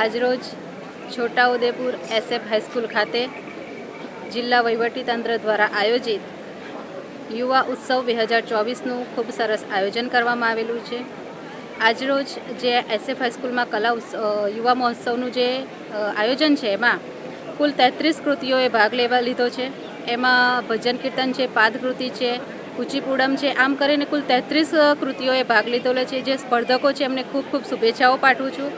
આજરોજ Chhota Udepur SF high school ખાતે જિલ્લા વહીવટીતંત્ર દ્વારા આયોજિત યુવા ઉત્સવ બે હજાર ચોવીસનું ખૂબ સરસ આયોજન કરવામાં આવેલું છે. આજરોજ જે એસએફ હાઈસ્કૂલમાં કલા યુવા મહોત્સવનું જે આયોજન છે, એમાં કુલ તેત્રીસ કૃતિઓએ ભાગ લેવા લીધો છે. એમાં ભજન કીર્તન છે, પાદકૃતિ છે, કુચીપુડમ છે, આમ કરીને કુલ તેત્રીસ કૃતિઓએ ભાગ લીધો છે. જે સ્પર્ધકો છે, એમને ખૂબ ખૂબ શુભેચ્છાઓ પાઠવું છું.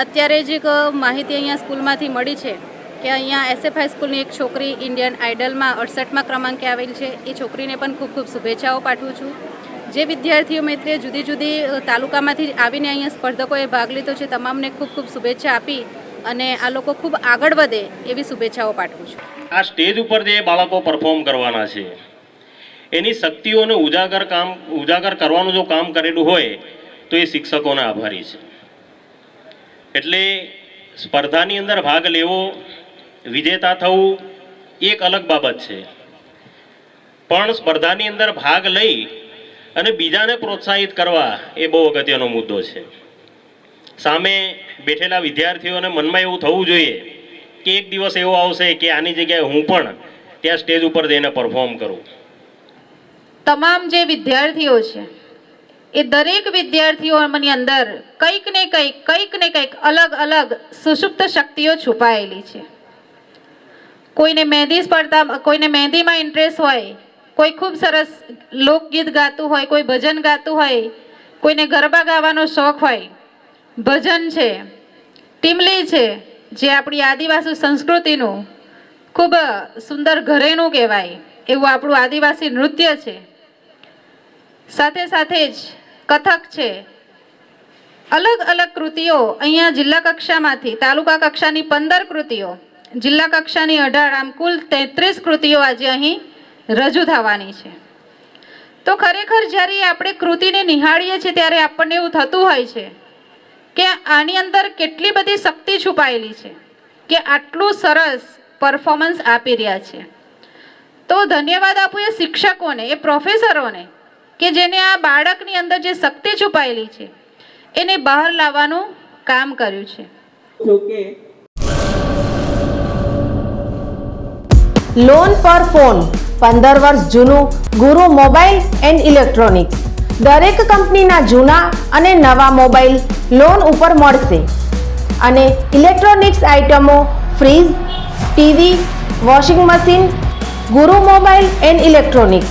અત્યારે જ એક માહિતી અહીંયા સ્કૂલમાંથી મળી છે કે અહીંયા એસએફ હાઈસ્કૂલની એક છોકરી ઇન્ડિયન આઇડલમાં અડસઠમાં ક્રમાંકે આવેલ છે. એ છોકરીને પણ ખૂબ ખૂબ શુભેચ્છાઓ પાઠવું છું. જે વિદ્યાર્થીઓ મિત્રે જુદી જુદી તાલુકામાંથી આવીને અહીંયા સ્પર્ધકોએ ભાગ લીધો છે, તમામને ખૂબ ખૂબ શુભેચ્છા આપી અને આ લોકો ખૂબ આગળ વધે એવી શુભેચ્છાઓ પાઠવું છું. આ સ્ટેજ ઉપર જે બાળકો પરફોર્મ કરવાના છે, એની શક્તિઓને ઉજાગર કામ, ઉજાગર કરવાનું જો કામ કરેલું હોય, તો એ શિક્ષકોને આભારી છે. એટલે સ્પર્ધાની અંદર ભાગ લેવો, વિજેતા થવું એક અલગ બાબત છે. પણ સ્પર્ધાની અંદર ભાગ લઈ અને બીજાને પ્રોત્સાહિત કરવા એ બહુ અગત્યનો મુદ્દો છે. સામે બેઠેલા વિદ્યાર્થીઓને મનમાં એવું થવું જોઈએ કે એક દિવસ એવો આવશે કે આની જગ્યાએ હું પણ ત્યાં સ્ટેજ ઉપર જઈને પરફોર્મ કરું. તમામ જે વિદ્યાર્થીઓ છે એ દરેક વિદ્યાર્થીઓની અંદર કંઈક ને કંઈક કંઈક ને કંઈક અલગ અલગ સુષુપ્ત શક્તિઓ છુપાયેલી છે. કોઈને મહેંદી સ્પર્ધા કોઈને મહેંદીમાં ઇન્ટરેસ્ટ હોય, કોઈ ખૂબ સરસ લોકગીત ગાતું હોય, કોઈ ભજન ગાતું હોય, કોઈને ગરબા ગાવાનો શોખ હોય, ભજન છે, ટીમલી છે, જે આપણી આદિવાસી સંસ્કૃતિનું ખૂબ સુંદર ઘરેણું કહેવાય, એવું આપણું આદિવાસી નૃત્ય છે. સાથે સાથે જ કથક છે. અલગ અલગ કૃતિઓ અહીંયા જિલ્લા કક્ષામાંથી, તાલુકા કક્ષાની પંદર કૃતિઓ, જિલ્લા કક્ષાની અઢાર, આમ કુલ તેત્રીસ કૃતિઓ આજે અહીં રજૂ થવાની છે. તો ખરેખર જ્યારે આપણે કૃતિને નિહાળીએ છીએ ત્યારે આપણને એવું થતું હોય છે કે આની અંદર કેટલી બધી શક્તિ છુપાયેલી છે, કે આટલું સરસ પરફોર્મન્સ આપી રહ્યા છે. તો ધન્યવાદ આપું એ શિક્ષકોને, એ પ્રોફેસરોને કે જેને આ બાળકની અંદર જે શક્તિ છુપાયેલી છે એને બહાર લાવવાનું કામ કર્યું છે. લોન પર ફોન પંદર વર્ષ જૂનું ગુરુ મોબાઈલ એન્ડ ઇલેક્ટ્રોનિક્સ. દરેક કંપનીના જૂના અને નવા મોબાઈલ લોન ઉપર મળશે. અને ઇલેક્ટ્રોનિક્સ આઇટમો fridge TV washing machine Guru mobile and electronics.